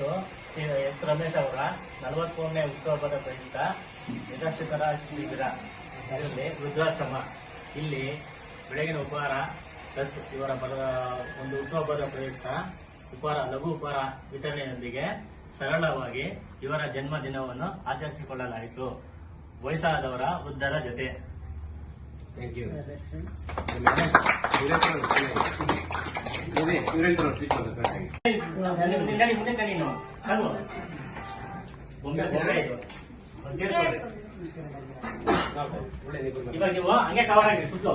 Shri S Ramesh ಅವರ ನಲವತ್ಮೂರನೇ ಉತ್ಸವದ ಪ್ರಯುಕ್ತ ನಿರಾಶ್ರಿತರ ಶಿಬಿರ ಇದರಲ್ಲಿ ವೃದ್ಧಾಶ್ರಮ. ಇಲ್ಲಿ ಬೆಳಗಿನ ಉಪಹಾರ ಪ್ಲಸ್ ಇವರ ಬರ ಒಂದು ಉತ್ಸವದ ಪ್ರಯುಕ್ತ ಉಪಹಾರ ಲಘು ಉಪಹಾರ ವಿತರಣೆಯೊಂದಿಗೆ ಸರಳವಾಗಿ ಇವರ ಜನ್ಮದಿನವನ್ನು ಆಚರಿಸಿಕೊಳ್ಳಲಾಯಿತು. ವಯಸ್ಸಾದವರ ವೃದ್ಧರ ಜೊತೆ. ಥ್ಯಾಂಕ್ ಯು ಇವಾಗ ನೀವು ಹಂಗೆ ಕವರ್ ಆಗಿ ಸುತ್ತಲೂ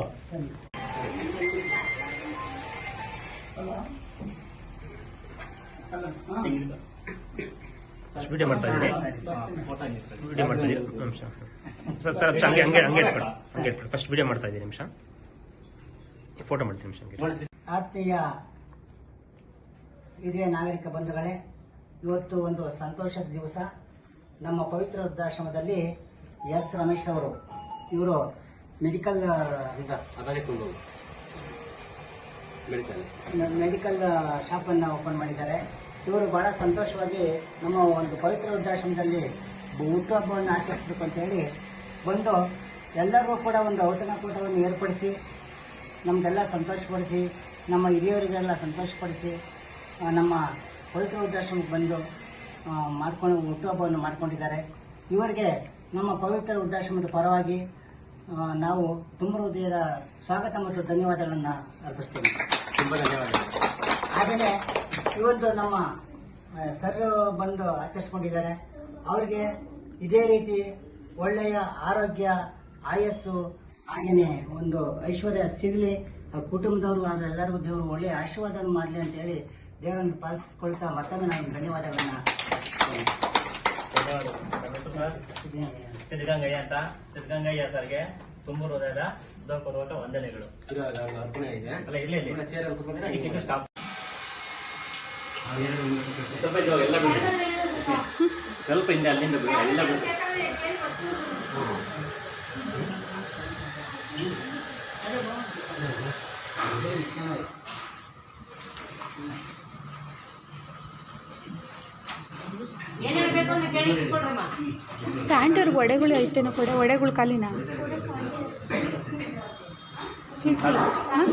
ವಿಡಿಯೋ ಮಾಡ್ತಾ ಇದ್ದೀನಿ. ಫೋಟೋ ವಿಡಿಯೋ ಮಾಡ್ತಾ ಇದ್ದೀನಿ. ನಿಮಿಷ. ಸರ್ ಸರ್ ಹಂಗೆ ಹಂಗೆ ಹಂಗೆ ಇಟ್ಕೊಳ್ಳಿ ಹಂಗೆ ಇಟ್ಕೊಳ್ಳಿ ಫಸ್ಟ್ ವಿಡಿಯೋ ಮಾಡ್ತಾ ಇದ್ದೀನಿ ನಿಮಿಷ. ಫೋಟೋ ಮಾಡ್ತೀನಿ ನಿಮಿಷ ಹಂಗೆ. ಆತ್ಮೀಯ ಹಿರಿಯ ನಾಗರಿಕ ಬಂಧುಗಳೇ ಇವತ್ತು ಒಂದು ಸಂತೋಷದ ದಿವಸ. ನಮ್ಮ ಪವಿತ್ರ ವೃದ್ಧಾಶ್ರಮದಲ್ಲಿ ಎಸ್ ರಮೇಶ್ ಅವರು ಇವರು ಮೆಡಿಕಲ್ ಮೆಡಿಕಲ್ ಶಾಪನ್ನು ಓಪನ್ ಮಾಡಿದ್ದಾರೆ. ಇವರು ಬಹಳ ಸಂತೋಷವಾಗಿ ನಮ್ಮ ಒಂದು ಪವಿತ್ರ ವೃದ್ಧಾಶ್ರಮದಲ್ಲಿ ಹುಟ್ಟುಹಬ್ಬವನ್ನು ಆಚರಿಸಬೇಕು ಅಂತ ಹೇಳಿ ಬಂದು ಎಲ್ಲರಿಗೂ ಕೂಡ ಒಂದು ಔತಣಕೂಟವನ್ನು ಏರ್ಪಡಿಸಿ ನಮಗೆಲ್ಲ ಸಂತೋಷಪಡಿಸಿ ನಮ್ಮ ಹಿರಿಯರಿಗೆಲ್ಲ ಸಂತೋಷಪಡಿಸಿ ನಮ್ಮ ಪವಿತ್ರ ವೃದ್ಧಾಶ್ರಮಕ್ಕೆ ಬಂದು ಮಾಡಿಕೊಂಡು ಹುಟ್ಟುಹಬ್ಬವನ್ನು ಮಾಡ್ಕೊಂಡಿದ್ದಾರೆ. ಇವರಿಗೆ ನಮ್ಮ ಪವಿತ್ರ ವೃದ್ಧಾಶ್ರಮದ ಪರವಾಗಿ ನಾವು ತುಂಬ ಹೃದಯದ ಸ್ವಾಗತ ಮತ್ತು ಧನ್ಯವಾದಗಳನ್ನು ಅರ್ಪಿಸ್ತೀನಿ. ತುಂಬ ಧನ್ಯವಾದಗಳು. ಹಾಗೆಯೇ ಇವತ್ತು ನಮ್ಮ ಸರ್ ಬಂದು ಆಚರಿಸ್ಕೊಂಡಿದ್ದಾರೆ. ಅವ್ರಿಗೆ ಇದೇ ರೀತಿ ಒಳ್ಳೆಯ ಆರೋಗ್ಯ ಆಯಸ್ಸು ಹಾಗೆಯೇ ಒಂದು ಐಶ್ವರ್ಯ ಸಿಗಲಿ. ಕುಟುಂಬದವರು ಆದರೆ ಎಲ್ಲರಿಗೂ ದೇವರು ಒಳ್ಳೆಯ ಆಶೀರ್ವಾದ ಮಾಡಲಿ ಅಂತ ಹೇಳಿ ದೇವರನ್ನು ಪಾಲಿಸಿಕೊಳ್ತಾ ಮತ್ತೊಮ್ಮೆ ನಾನು ಧನ್ಯವಾದಗಳನ್ನ ಸಿದ್ಧಗಂಗಯ್ಯ ಅಂತ. ಸಿದ್ಧಗಂಗಯ್ಯ ಸರ್ಗೆ ತುಂಬು ಹೃದಯದ ಹೃದಯಪೂರ್ವಕ ವಂದನೆಗಳು. ಇವಾಗ ಅರ್ಪಣೆ ಇದೆ. ಅಲ್ಲ ಇಲ್ಲ ಇಲ್ಲ ಸ್ಟಾಪ್ ಸ್ವಲ್ಪ ಎಲ್ಲ ಸ್ವಲ್ಪ ಹಿಂದೆ ಅಲ್ಲಿಂದ ಬಿಡಿ ಎಲ್ಲ ಪ್ಯಾಂಟರ್ ವಡೆಗಳು ಐತೇನೋ ಕೂಡ ವಡೆಗಳು ಕಾಲಿನ. ಸ್ವೀಟ್ ಹಾಂ?